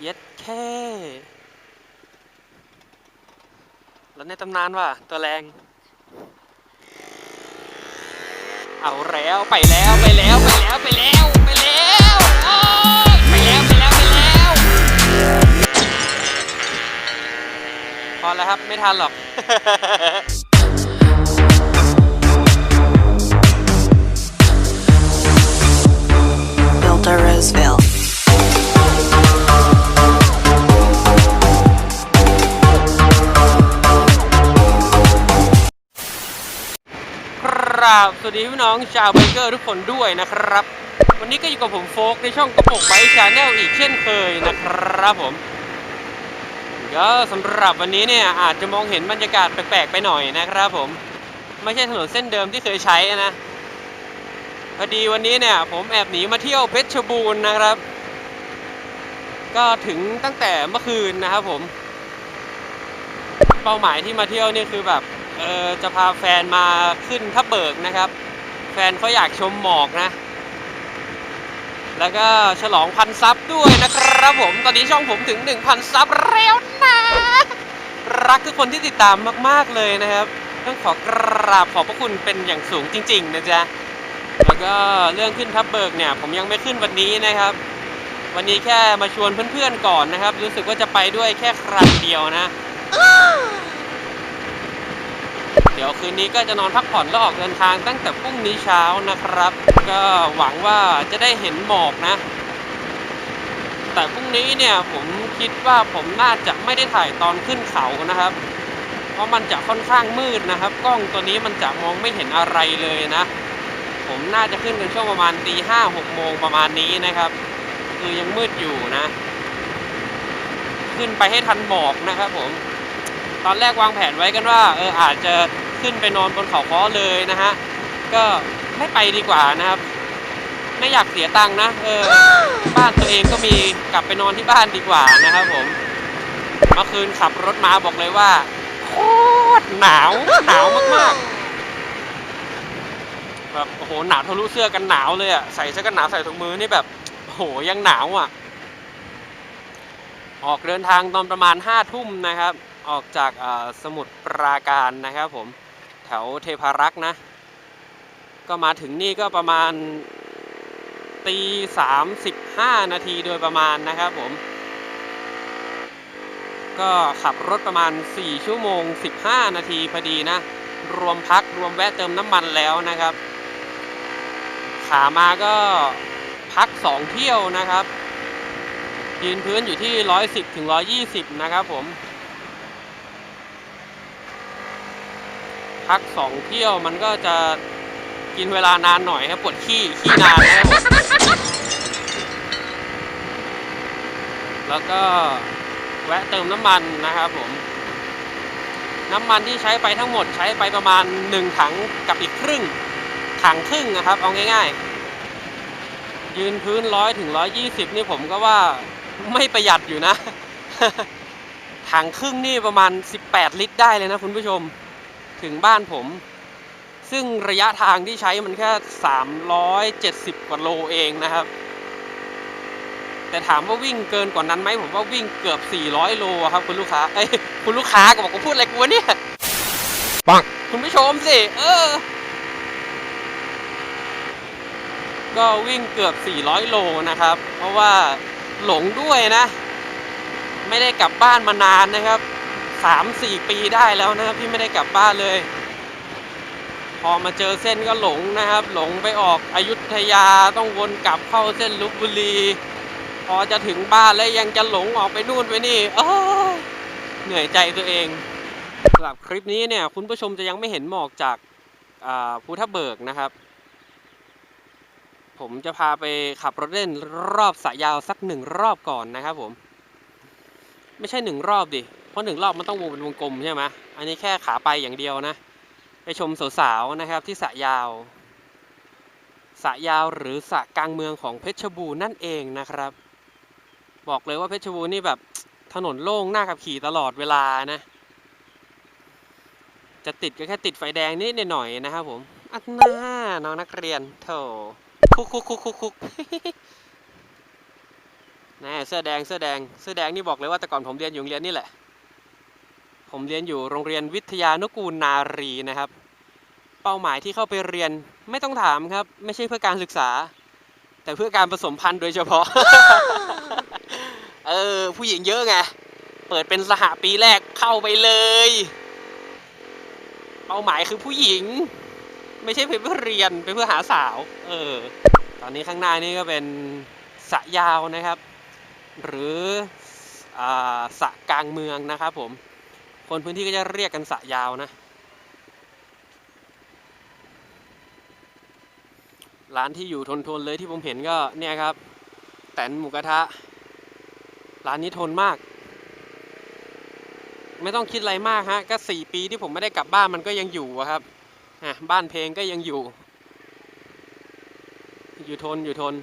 เย็ดแค่แล้วในตำนานว่าตัวแรง เอาแล้วไปแล้วไปแล้วไปแล้วไปแล้วไปแล้วโอ้ยไปแล้วไปแล้วไปแล้วพอแล้วครับไม่ทันหรอก Builder Roseville. รับสวัสดีพี่น้องชาวเบเกอร์ทุกคนด้วยนะครับ วันนี้ก็อยู่กับผมโฟกในช่องกระปกไบชาแนลอีกเช่นเคยนะครับผมก็สำหรับวันนี้เนี่ยอาจจะมองเห็นบรรยากาศแปลกๆไปหน่อยนะครับผม ไม่ใช่ถนนเส้นเดิมที่เคยใช้นะ พอดีวันนี้เนี่ยผมแอบหนีมาเที่ยวเพชรบูรณ์นะครับ ก็ถึงตั้งแต่เมื่อคืนนะครับผม เป้าหมายที่มาเที่ยวนี่คือแบบ เออจะพาแฟนมาขึ้นทับเบิกนะครับ แฟนเขาอยากชมหมอกนะ แล้วก็ฉลองพันซับด้วยนะครับผม ตอนนี้ช่องผมถึง 1,000 ซับแล้วนะ รักทุกคนที่ติดตามมาก ๆ เลยนะครับ ต้องขอกราบขอบพระคุณเป็นอย่างสูงจริง ๆ นะจ๊ะ แล้วก็เรื่องขึ้นทับเบิกเนี่ย ผมยังไม่ขึ้นวันนี้นะครับ วันนี้แค่มาชวนเพื่อนๆก่อนนะครับ รู้สึกว่าจะไปด้วยแค่ครั้งเดียวนะ เดี๋ยวคืนนี้ก็จะนอนพักผ่อนแล้วออกเดินทางตั้งแต่พรุ่งนี้เช้านะครับ ก็หวังว่าจะได้เห็นหมอกนะ แต่พรุ่งนี้เนี่ยผมคิดว่าผมน่าจะไม่ได้ถ่ายตอนขึ้นเขานะครับ เพราะมันจะค่อนข้างมืดนะครับ กล้องตัวนี้มันจะมองไม่เห็นอะไรเลยนะ ผมน่าจะขึ้นกันช่วงประมาณตีห้าหกโมงประมาณนี้นะครับ คือยังมืดอยู่นะ ขึ้นไปให้ทันหมอกนะครับผม ตอนแรกวางแผนไว้กันว่าเอออาจจะขึ้นไปนอนบนเขาค้อเลยนะฮะ ก็ไม่ไปดีกว่านะครับ ไม่อยากเสียตังค์นะเออบ้านตัวเองก็มีกลับไปนอนที่บ้านดีกว่านะครับ ผมเมื่อคืนขับรถมาบอกเลยว่าโคตรหนาวหนาวมากๆแบบโอ้โหหนาวทะลุเสื้อกันหนาวเลยอะใส่เสื้อกันหนาวใส่ถุงมือนี่แบบโอ้โหยังหนาวอะ ออกเดินทางตอนประมาณห้าทุ่มนะครับ ออกจากสมุทรปราการนะครับผมแถวเทพารักษ์นะ ก็มาถึงนี่ก็ประมาณตีสามสิบห้านาทีโดยประมาณนะครับผม ก็ขับรถประมาณ 4 ชั่วโมง 15 นาทีพอดีนะ รวมพักรวมแวะเติมน้ำมันแล้วนะครับ ขามาก็พัก 2 เที่ยวนะครับยืนพื้นอยู่ที่ 110ถึง120 นะครับผม พัก2เที่ยวมันก็จะกินเวลานานหน่อยครับปวดขี้ขี้นานนะครับผมแล้วก็แวะเติมน้ำมันนะครับผม น้ำมันที่ใช้ไปทั้งหมดใช้ไปประมาณ1ถังกับอีกครึ่ง ถังครึ่งนะครับ เอาง่ายๆ ยืนพื้นร้อยถึงร้อยยี่สิบนี่ผมก็ว่าไม่ประหยัดอยู่นะ ถังครึ่งนี่ประมาณ 18 ลิตรได้เลยนะคุณผู้ชม ถึงบ้านผม ซึ่งระยะทางที่ใช้มันแค่ 370 กว่าโลเองนะครับ แต่ถามว่าวิ่งเกินกว่านั้นไหมผมว่าวิ่งเกือบ 400 โลอะครับคุณลูกค้าเอ้ยคุณลูกค้าก็บอกว่าพูดอะไรกูวะเนี่ยปังคุณผู้ชมสิ เออ ก็วิ่งเกือบ 400 โลนะครับ เพราะว่าหลงด้วยนะ ไม่ได้กลับบ้านมานานนะครับ 3-4 ปีได้แล้วนะครับที่ไม่ได้กลับบ้านเลย พอมาเจอเส้นก็หลงนะครับ หลงไปออกอายุทยาต้องวนกลับเข้าเส้นลพบุรี พอจะถึงบ้านแล้วยังจะหลงออกไปนู่นไปนี่เอ้เหนื่อยใจตัวเองสำหรับคลิปนี้เนี่ย คุณผู้ชมจะยังไม่เห็นหมอกจากอ่าภูทับเบิกนะครับ ผมจะพาไปขับรถเล่นรอบสระยาวสักหนึ่งรอบก่อนนะครับผม ไม่ใช่หนึ่งรอบดิ ราะหนึ่งรอบมันต้องวงเป็นวงกลมใช่ไหมอันนี้แค่ขาไปอย่างเดียวนะ ไปชมสาวๆนะครับที่สะยาวสะยาวหรือสะกลางเมืองของเพชรบูรณ์นั่นเองนะครับ บอกเลยว่าเพชรบูรณ์นี่แบบถนนโล่งหน้าขับขี่ตลอดเวลานะ จะติดก็แค่ติดไฟแดงนิดหน่อยนะครับผมอักหน้าน้องนักเรียนโถคุกคุกคุกคุกคุกน่เสื้อแดงเสื้อแดงเสื้อแดงนี่บอกเลยว่าแต่ก่อนผมเรียนอยู่โรงเรียนนี่แหละ ผมเรียนอยู่โรงเรียนวิทยานุกูลนารีนะครับ เป้าหมายที่เข้าไปเรียนไม่ต้องถามครับ ไม่ใช่เพื่อการศึกษา แต่เพื่อการผสมพันธุ์โดยเฉพาะ เออ ผู้หญิงเยอะไง เปิดเป็นสหปีแรกเข้าไปเลย เป้าหมายคือผู้หญิง ไม่ใช่เพื่อเรียนไปเพื่อหาสาว เออ ตอนนี้ข้างหน้านี่ก็เป็นสะยาวนะครับ หรืออสะกลางเมืองนะครับผม คนพื้นที่ก็จะเรียกกันสะยาวนะ ร้านที่อยู่ทนทนเลยที่ผมเห็นก็เนี่ยครับ แตนหมูกระทะ ร้านนี้ทนมาก ไม่ต้องคิดอะไรมากฮะ ก็สี่ปีที่ผมไม่ได้กลับบ้านมันก็ยังอยู่ครับอะบ้านเพลงก็ยังอยู่ อยู่ทนอยู่ทน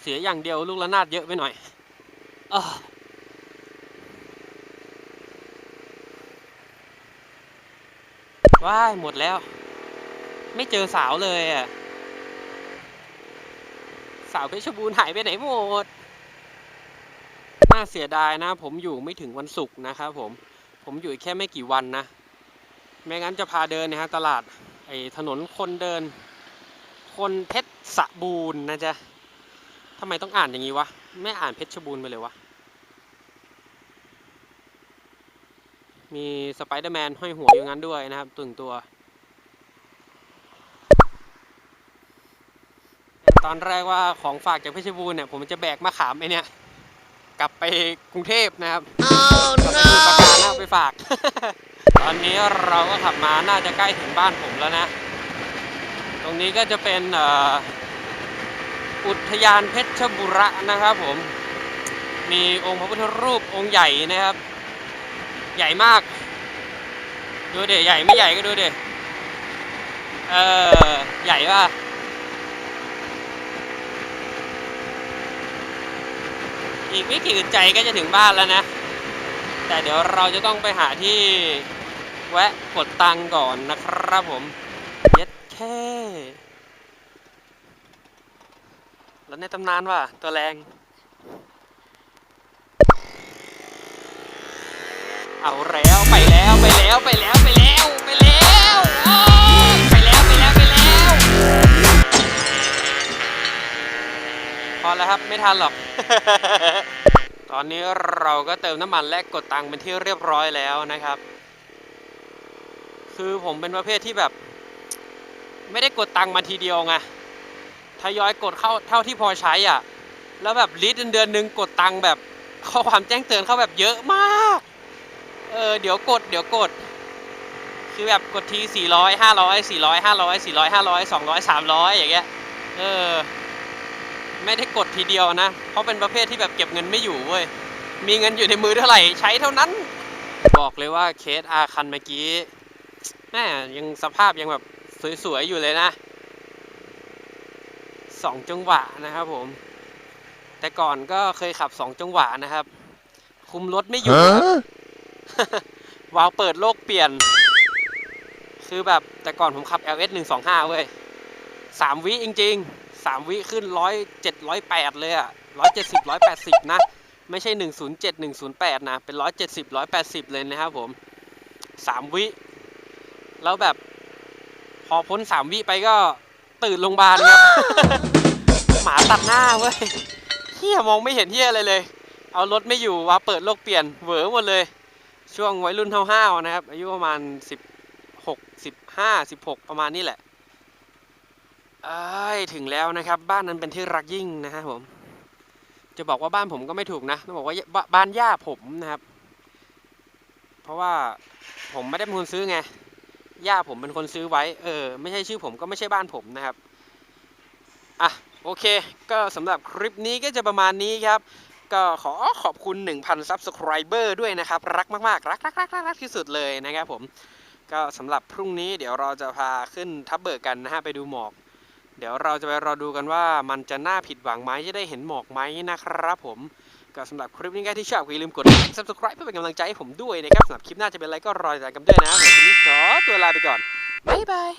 เสียอย่างเดียวลูกระนาดเยอะไปหน่อยอว้ายหมดแล้ว ไม่เจอสาวเลยอะ สาวเพชรบูรณ์หายไปไหนหมด น่าเสียดายนะ ผมอยู่ไม่ถึงวันศุกร์นะครับผม ผมอยู่แค่ไม่กี่วันนะ ไม่งั้นจะพาเดินนะฮะตลาด ไอ้ถนนคนเดิน คนเพชรสบูรณ์นะจ๊ะ ทำไมต้องอ่านอย่างนี้วะ ไม่อ่านเพชรบูรณ์ไปเลยวะ มีสไปเดอร์แมนห้อยหัวอยู่งั้นด้วยนะครับตึงตัว ตอนแรกว่าของฝากจากเพชรบูรณ์เนี่ย ผมจะแบกมะขามไอเนี่ย กลับไปกรุงเทพนะครับ Oh กลับไปดูปากกาหน้าไปฝาก ตอนนี้เราก็ขับมาน่าจะใกล้ถึงบ้านผมแล้วนะ ตรงนี้ก็จะเป็นเอ่อ อุทยานเพชรบุระนะครับผม มีองค์พระพุทธรูปองค์ใหญ่นะครับ ใหญ่มาก ดูเดใหญ่ไม่ใหญ่ก็ดูเดเออใหญ่ป่ะอีกไม่กี่ใจก็จะถึงบ้านแล้วนะ แต่เดี๋ยวเราจะต้องไปหาที่แวะกดตังก่อนนะครับผม เย็ดแค่ แล้วในตำนานว่าตัวแรง เอาแล้วไปแล้วไปแล้วไปแล้วไปแล้วไปแล้วโอ้ยไปแล้วไปแล้วไปแล้ว พอแล้วครับไม่ทันหรอก ตอนนี้เราก็เติมน้ำมันและกดตังค์เป็นที่เรียบร้อยแล้วนะครับ คือผมเป็นประเภทที่แบบ ไม่ได้กดตังค์มาทีเดียวไง ทยอยกดเข้าเท่าที่พอใช้อะ แล้วแบบลิตรเดือนหนึ่งกดตังค์แบบข้อความแจ้งเตือนเข้าแบบเยอะมาก เออเดี๋ยวกดเดี๋ยวกด คือแบบกดทีสี่ร้อยห้าร้อยสี่ร้อยห้าร้อยสี่ร้อยห้าร้อยสองร้อยสามร้อยอย่างเงี้ย เออ ไม่ได้กดทีเดียวนะ เพราะเป็นประเภทที่แบบเก็บเงินไม่อยู่เว้ย มีเงินอยู่ในมือเท่าไหร่ใช้เท่านั้น บอกเลยว่าเคสอาคันเมื่อกี้แม่ยังสภาพยังแบบสวยๆอยู่เลยนะ สองจังหวะนะครับผม แต่ก่อนก็เคยขับสองจังหวะนะครับ คุมรถไม่อยู่วาล์วเปิดโลกเปลี่ยน คือแบบแต่ก่อนผมขับ LS 125 เว้ยสามวิจริงๆสามวิขึ้นร้อยเจ็ดร้อยแปดเลยอะร้อยเจ็ดสิบร้อยแปดสิบนะ ไม่ใช่หนึ่งศูนย์เจ็ดหนึ่งศูนย์แปดนะ เป็นร้อยเจ็ดสิบร้อยแปดสิบเลยนะครับผมสามวิ แล้วแบบ พอพ้นสามวิไปก็ ตื่นโรงพยาบาลครับ หมาตัดหน้าเว้ยเฮียมองไม่เห็นเฮียอะไรเลย เอารถไม่อยู่ว่าเปิดโลกเปลี่ยนเหวอหมดเลย ช่วงวัยรุ่นห้าวๆนะครับ อายุประมาณสิบหกสิบห้าสิบหกประมาณนี้แหละเอ้ยถึงแล้วนะครับ บ้านนั้นเป็นที่รักยิ่งนะครับผม จะบอกว่าบ้านผมก็ไม่ถูกนะต้องบอกว่าบบ้านย่าผมนะครับ เพราะว่าผมไม่ได้เป็นคนซื้อไง ย่าผมเป็นคนซื้อไว้ เออ ไม่ใช่ชื่อผมก็ไม่ใช่บ้านผมนะครับ อะ โอเค ก็สำหรับคลิปนี้ก็จะประมาณนี้ครับ ก็ขอขอบคุณ 1,000 Subscriber ด้วยนะครับ รักมากๆ รักรักรักรักรักที่สุดเลยนะครับผม ก็สำหรับพรุ่งนี้เดี๋ยวเราจะพาขึ้นทับเบิกกันนะฮะ ไปดูหมอก เดี๋ยวเราจะไปรอดูกันว่ามันจะน่าผิดหวังไหมจะได้เห็นหมอกไหมนะครับผม ก็สำหรับคลิปนี้ง่ายที่ชอบก็อย่าลืมกดไลค์ subscribe เพื่อเป็นกำลังใจให้ผมด้วยนะครับสำหรับคลิปหน้าจะเป็นอะไรก็รอติดตามกันด้วยนะวันนี้ขอตัวลาไปก่อนบ๊ายบาย